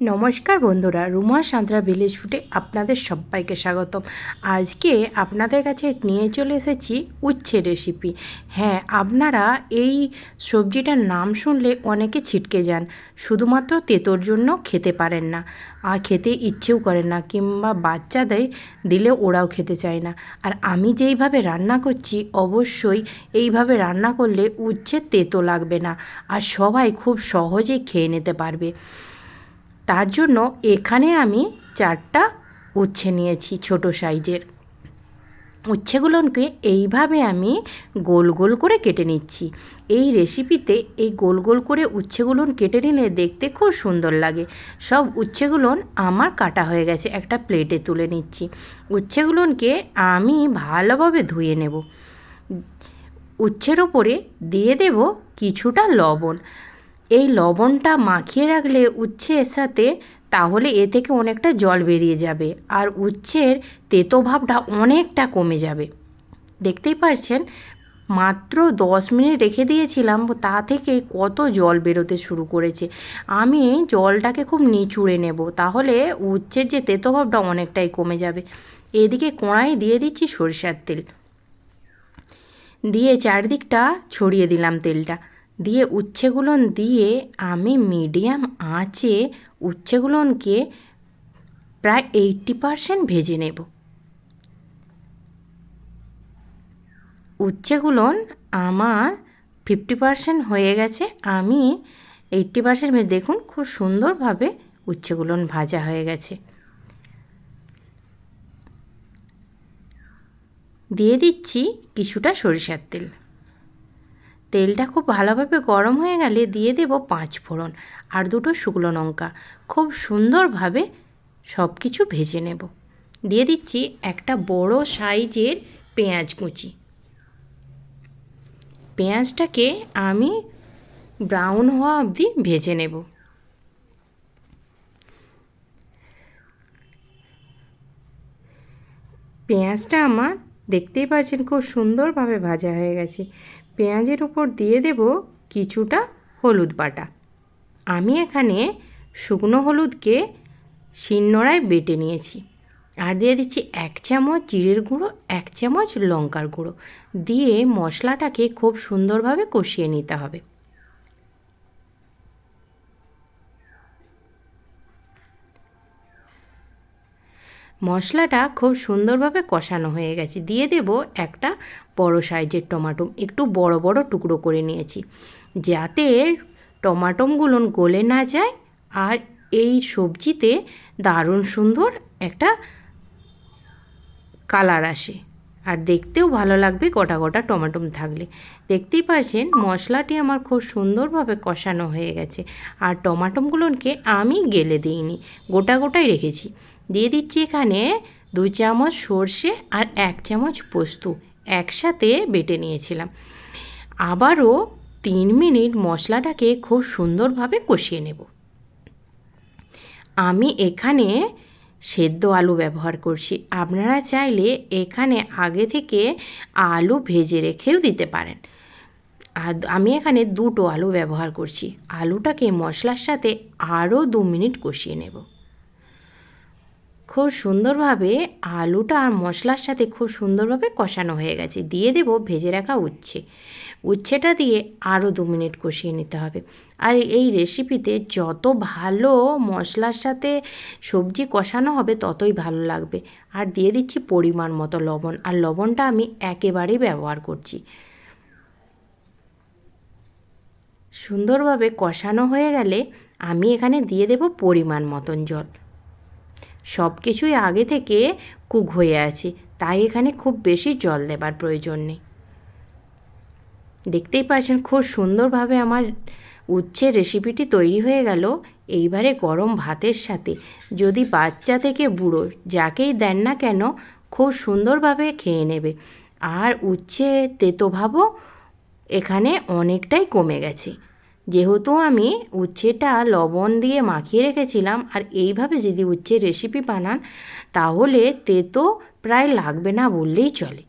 নমস্কার বন্ধুরা, রুমা সান্ত্রা ভিলেজ ফুটে আপনাদের সবাইকে স্বাগতম। আজকে আপনাদের কাছে নিয়ে চলে এসেছি উচ্ছে রেসিপি হ্যাঁ আপনারা এই সবজিটার নাম শুনলে অনেকে ছিটকে যান, শুধুমাত্র তেতোর জন্য খেতে পারেন না। আর খেতে ইচ্ছেও করেন না, কিংবা বাচ্চাদের দিলে ওরাও খেতে চায় না। আর আমি যেইভাবে রান্না করছি, অবশ্যই এইভাবে রান্না করলে উচ্ছে তেতো লাগবে না, আর সবাই খুব সহজেই খেয়ে নিতে পারবে। তার জন্য এখানে আমি চারটা উচ্ছে নিয়েছি ছোট সাইজের। উচ্ছেগুলোকে এইভাবে আমি গোল গোল করে কেটে নিচ্ছি। এই রেসিপিতে এই গোল গোল করে উচ্ছেগুলো কেটে নিলে দেখতে খুব সুন্দর লাগে। সব উচ্ছেগুলো আমার কাটা হয়ে গেছে, একটা প্লেটে তুলে নিচ্ছি। উচ্ছেগুলোকে আমি ভালোভাবে ধুয়ে নেব। উচ্ছের ওপরে দিয়ে দেব কিছুটা লবণ। এই লবণটা মাখিয়ে রাখলে উচ্ছের সাথে তাহলে এ থেকে অনেকটা জল বেরিয়ে যাবে আর উচ্ছের তেতো ভাবটা অনেকটা কমে যাবে। দেখতেই পাচ্ছেন মাত্র দশ মিনিট রেখে দিয়েছিলাম, তা থেকে কত জল বেরোতে শুরু করেছে। আমি জলটাকে খুব নিচুড়ে নেব, তাহলে উচ্ছের যে তেতো ভাবটা অনেকটাই কমে যাবে। এদিকে কোঁড়াই দিয়ে দিচ্ছি সরিষার তেল। দিয়ে চারদিকটা ছড়িয়ে দিলাম তেলটা। দিয়ে উচ্ছেগুলোন দিয়ে আমি মিডিয়াম আঁচে উচ্ছেগুলোনকে প্রায় এইটটি পারসেন্ট ভেজে নেব। উচ্ছেগুলোন আমার ফিফটি পারসেন্ট হয়ে গেছে। আমি এইটটি পারসেন্ট দেখুন খুব সুন্দরভাবে উচ্ছেগুলোন ভাজা হয়ে গেছে। দিয়ে দিচ্ছি কিছুটা সরিষার তেল। তেলটা খুব ভালোভাবে গরম হয়ে গেলে দিয়ে দেব পাঁচ ফোড়ন আর দুটো শুকনো লঙ্কা। খুব সুন্দরভাবে সব কিছু ভেজে নেব। দিয়ে দিচ্ছি একটা বড় সাইজের পেঁয়াজ কুচি। পেঁয়াজটাকে আমি ব্রাউন হওয়া অবধি ভেজে নেব। পেঁয়াজটা আমার দেখতেই পাচ্ছেন খুব সুন্দরভাবে ভাজা হয়ে গেছে। পেঁয়াজের উপর দিয়ে দেব কিছুটা হলুদ বাটা। আমি এখানে শুকনো হলুদকে শিলনোড়ায় বেটে নিয়েছি। আর দিয়ে দিচ্ছি এক চামচ জিরের গুঁড়ো, এক চামচ লঙ্কার গুঁড়ো। দিয়ে মশলাটাকে খুব সুন্দরভাবে কষিয়ে নিতে হবে। মশলাটা খুব সুন্দরভাবে কষানো হয়ে গেছে। দিয়ে দেব একটা বড় সাইজের টমাটো একটু বড় বড় টুকরো করে নিয়েছি। যাতে টমাটোগুলো গলে না যায় আর এই সবজিতে দারুণ সুন্দর একটা কালার আসে। আর দেখতেও ভালো লাগবে গোটা গোটা টমাটো থাকলে। দেখতেই পাচ্ছেন মশলাটি আমার খুব সুন্দরভাবে কষানো হয়ে গেছে আর টমাটোগুলোকে আমি গেলে দিইনি, গোটা গোটাই রেখেছি। দিয়ে দিচ্ছি এখানে দু চামচ সর্ষে আর এক চামচ পোস্ত একসাথে বেটে নিয়েছিলাম। আবারও তিন মিনিট মশলাটাকে খুব সুন্দরভাবে কষিয়ে নেব। আমি এখানে সেদ্ধ আলু ব্যবহার করছি। আপনারা চাইলে এখানে আগে থেকে আলু ভেজে রেখেও দিতে পারেন। আমি এখানে দুটো আলু ব্যবহার করছি। আলুটাকে মশলার সাথে আরও দু মিনিট কষিয়ে নেব। খুব সুন্দরভাবে আলুটা আর মশলার সাথে খুব সুন্দরভাবে কষানো হয়ে গেছে। দিয়ে দেব ভেজে রাখা উচ্ছে। উচ্ছেটা দিয়ে আরও দু মিনিট কষিয়ে নিতে হবে। আর এই রেসিপিতে যত ভালো মশলার সাথে সবজি কষানো হবে, ততই ভালো লাগবে। আর দিয়ে দিচ্ছি পরিমাণ মতো লবণ। আর লবণটা আমি একেবারেই ব্যবহার করছি। সুন্দরভাবে কষানো হয়ে গেলে আমি এখানে দিয়ে দেব পরিমাণ মতন জল। সব কিছুই আগে থেকে কুক হয়ে আছে। তাই এখানে খুব বেশি জল দেবার প্রয়োজন নেই। দেখতেই পাচ্ছেন খুব সুন্দরভাবে আমার উচ্ছে রেসিপিটি তৈরি হয়ে গেল। এইবারে গরম ভাতের সাথে। যদি বাচ্চা থেকে বুড়ো, যাকেই দেন না কেন, খুব সুন্দরভাবে খেয়ে নেবে। আর উচ্ছে তেতো ভাবও এখানে অনেকটাই কমে গেছে। যেহেতু আমি উচ্ছেটা লবণ দিয়ে মাখিয়ে রেখেছিলাম, আর এইভাবে যদি উচ্ছের রেসিপি বানান, তাহলে তেতো প্রায় লাগবে না বললেই চলে।